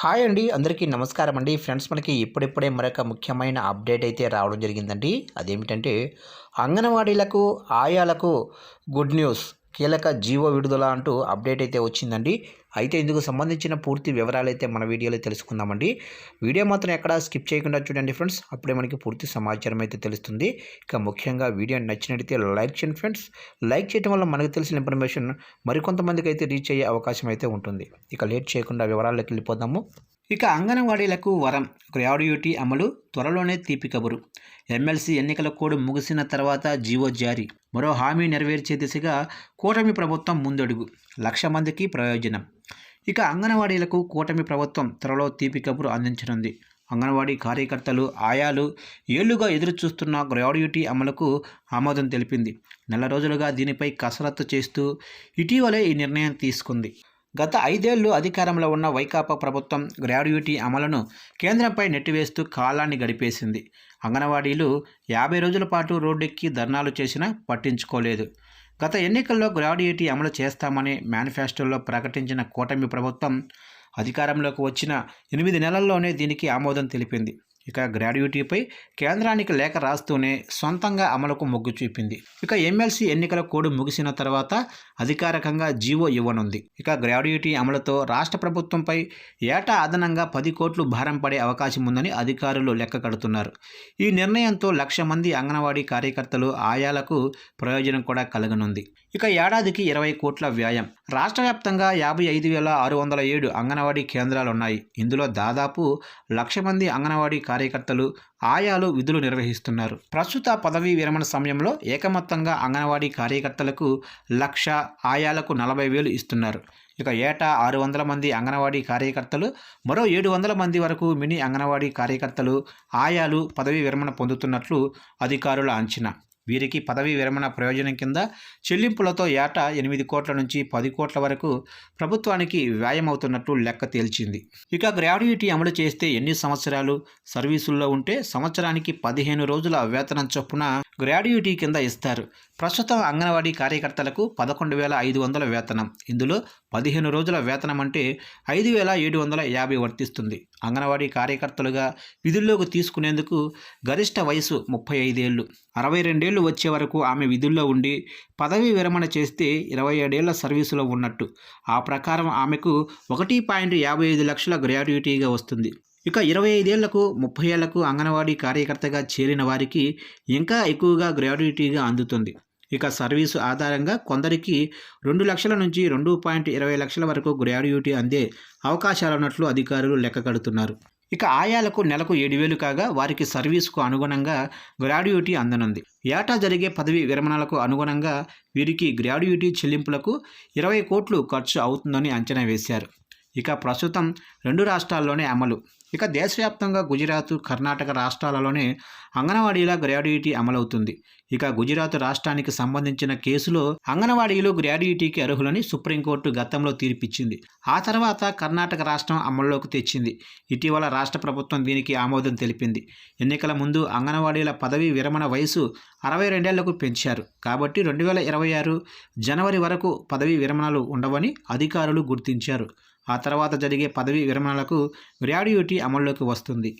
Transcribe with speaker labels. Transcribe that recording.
Speaker 1: Hi అండి అందరికీ నమస్కారం అండి. ఫ్రెండ్స్ మనకి ఇప్పుడిప్పుడే మరొక ముఖ్యమైన అప్డేట్ అయితే రావడం జరిగిందండి. అదేమిటంటే అంగన్వాడీలకు ఆయాలకు గుడ్ న్యూస్. కీలక జీవో విడుదల అంటూ అప్డేట్ అయితే వచ్చిందండి. అయితే ఇందుకు సంబంధించిన పూర్తి వివరాలు అయితే మన వీడియోలో తెలుసుకుందామండి. వీడియో మాత్రం ఎక్కడ స్కిప్ చేయకుండా చూడండి ఫ్రెండ్స్. అప్పుడే మనకి పూర్తి సమాచారం అయితే తెలుస్తుంది. ఇక ముఖ్యంగా వీడియో నచ్చినట్లయితే లైక్ చేయండి ఫ్రెండ్స్. లైక్ చేయడం వల్ల మనకు తెలిసిన ఇన్ఫర్మేషన్ మరికొంతమందికి అయితే రీచ్ అయ్యే అవకాశం అయితే ఉంటుంది. ఇక లేట్ చేయకుండా వివరాల్లోకి వెళ్ళిపోదాము. ఇక అంగన్వాడీలకు వరం. గ్రాడ్యుటీ అమలు త్వరలోనే తీపి కబురు. ఎమ్మెల్సీ ఎన్నికల కోడ్ ముగిసిన తర్వాత జీవో జారీ. మరో హామీ నెరవేర్చే దిశగా కూటమి ప్రభుత్వం ముందడుగు. లక్ష మందికి ప్రయోజనం. ఇక అంగన్వాడీలకు కూటమి ప్రభుత్వం త్వరలో తీపి కబురు అందించనుంది. అంగన్వాడీ కార్యకర్తలు ఆయాలు ఏళ్ళుగా ఎదురుచూస్తున్న గ్రాడ్యుటీ అమలుకు ఆమోదం తెలిపింది. నెల రోజులుగా దీనిపై కసరత్తు చేస్తూ ఇటీవలే ఈ నిర్ణయం తీసుకుంది. గత ఐదేళ్ళు అధికారంలో ఉన్న వైకాపా ప్రభుత్వం గ్రాడ్యుటీ అమలును కేంద్రంపై నెట్టివేస్తూ కాలాన్ని గడిపేసింది. అంగన్వాడీలు యాభై రోజుల పాటు రోడ్డెక్కి ధర్నాలు చేసినా పట్టించుకోలేదు. గత ఎన్నికల్లో గ్రాడ్యుటీ అమలు చేస్తామని మేనిఫెస్టోలో ప్రకటించిన కూటమి ప్రభుత్వం అధికారంలోకి వచ్చిన ఎనిమిది నెలల్లోనే దీనికి ఆమోదం తెలిపింది. ఇక గ్రాడ్యుటీపై కేంద్రానికి లేఖ రాస్తూనే సొంతంగా అమలుకు మొగ్గు చూపింది. ఇక ఎమ్మెల్సీ ఎన్నికల కోడ్ ముగిసిన తర్వాత అధికారికంగా జీవో ఇవ్వనుంది. ఇక గ్రాడ్యుటీ అమలుతో రాష్ట్ర ప్రభుత్వంపై ఏటా అదనంగా పది కోట్లు భారం పడే అవకాశం ఉందని అధికారులు లెక్క కడుతున్నారు. ఈ నిర్ణయంతో లక్ష మంది అంగన్వాడీ కార్యకర్తలు ఆయాలకు ప్రయోజనం కూడా కలగనుంది. ఇక ఏడాదికి ఇరవై కోట్ల వ్యయం. రాష్ట్ర వ్యాప్తంగా యాభై ఐదు వేల ఆరు వందల ఏడు అంగన్వాడీ కేంద్రాలు ఉన్నాయి ఇందులో దాదాపు లక్ష మంది అంగన్వాడీ కార్యకర్తలు ఆయాలు విధులు నిర్వహిస్తున్నారు. ప్రస్తుత పదవీ విరమణ సమయంలో ఏకమొత్తంగా అంగన్వాడీ కార్యకర్తలకు లక్ష ఆయాలకు నలభై వేలు ఇస్తున్నారు. ఇక ఏటా ఆరు వందల మంది అంగన్వాడీ కార్యకర్తలు మరో ఏడు వందల మంది వరకు మినీ అంగన్వాడీ కార్యకర్తలు ఆయాలు పదవీ విరమణ పొందుతున్నట్లు అధికారుల అంచనా. వీరికి పదవీ విరమణ ప్రయోజనం కింద చెల్లింపులతో ఏటా ఎనిమిది కోట్ల నుంచి పది కోట్ల వరకు ప్రభుత్వానికి వ్యయమవుతున్నట్లు లెక్క తేల్చింది. ఇక గ్రాడ్యుయేటీ అమలు చేస్తే ఎన్ని సంవత్సరాలు? సర్వీసుల్లో ఉంటే సంవత్సరానికి పదిహేను రోజుల వేతనం చొప్పున గ్రాడ్యుటీ కింద ఇస్తారు. ప్రస్తుతం అంగన్వాడీ కార్యకర్తలకు పదకొండు వేల ఐదు వందల వేతనం. ఇందులో పదిహేను రోజుల వేతనం అంటే ఐదు వేల ఏడు వందల యాభై వర్తిస్తుంది. అంగన్వాడీ కార్యకర్తలుగా విధుల్లోకి తీసుకునేందుకు గరిష్ట వయసు ముప్పై ఐదేళ్ళు. అరవై రెండేళ్ళు వచ్చే వరకు ఆమె విధుల్లో ఉండి పదవీ విరమణ చేస్తే ఇరవై ఏడేళ్ళ సర్వీసులో ఉన్నట్టు. ఆ ప్రకారం ఆమెకు ఒకటి పాయింట్ యాభై ఐదు లక్షల గ్రాడ్యుటీగా వస్తుంది. ఇక ఇరవై ఐదేళ్ళకు ముప్పై ఏళ్ళకు అంగన్వాడీ కార్యకర్తగా చేరిన వారికి ఇంకా ఎక్కువగా గ్రాడ్యుటీగా అందుతుంది. ఇక సర్వీసు ఆధారంగా కొందరికి రెండు లక్షల నుంచి రెండు పాయింట్ ఇరవై లక్షల వరకు గ్రాడ్యుటీ అందే అవకాశాలున్నట్లు అధికారులు లెక్క కడుతున్నారు. ఇక ఆయాలకు నెలకు ఏడు వేలు కాగా వారికి సర్వీసుకు అనుగుణంగా గ్రాడ్యుటీ అందనుంది. ఏటా జరిగే పదవి విరమణలకు అనుగుణంగా వీరికి గ్రాడ్యుటీ చెల్లింపులకు ఇరవై కోట్లు ఖర్చు అవుతుందని అంచనా వేశారు. ఇక ప్రస్తుతం రెండు రాష్ట్రాల్లోనే అమలు. ఇక దేశవ్యాప్తంగా గుజరాత్ కర్ణాటక రాష్ట్రాలలోనే అంగన్వాడీల గ్రాడ్యుటీ అమలవుతుంది. ఇక గుజరాత్ రాష్ట్రానికి సంబంధించిన కేసులో అంగన్వాడీలు గ్రాడ్యుటీకి అర్హులని సుప్రీంకోర్టు గతంలో తీర్పిచ్చింది. ఆ తర్వాత కర్ణాటక రాష్ట్రం అమల్లోకి తెచ్చింది. ఇటీవల రాష్ట్ర ప్రభుత్వం దీనికి ఆమోదం తెలిపింది. ఎన్నికల ముందు అంగన్వాడీల పదవీ విరమణ వయసు అరవై రెండేళ్ళకు పెంచారు. కాబట్టి రెండు వేల ఇరవై ఆరు జనవరి వరకు పదవీ విరమణలు ఉండవని అధికారులు గుర్తించారు. ఆ తర్వాత జరిగే పదవీ విరమణలకు గ్రాడ్యుటీ అమల్లోకి వస్తుంది.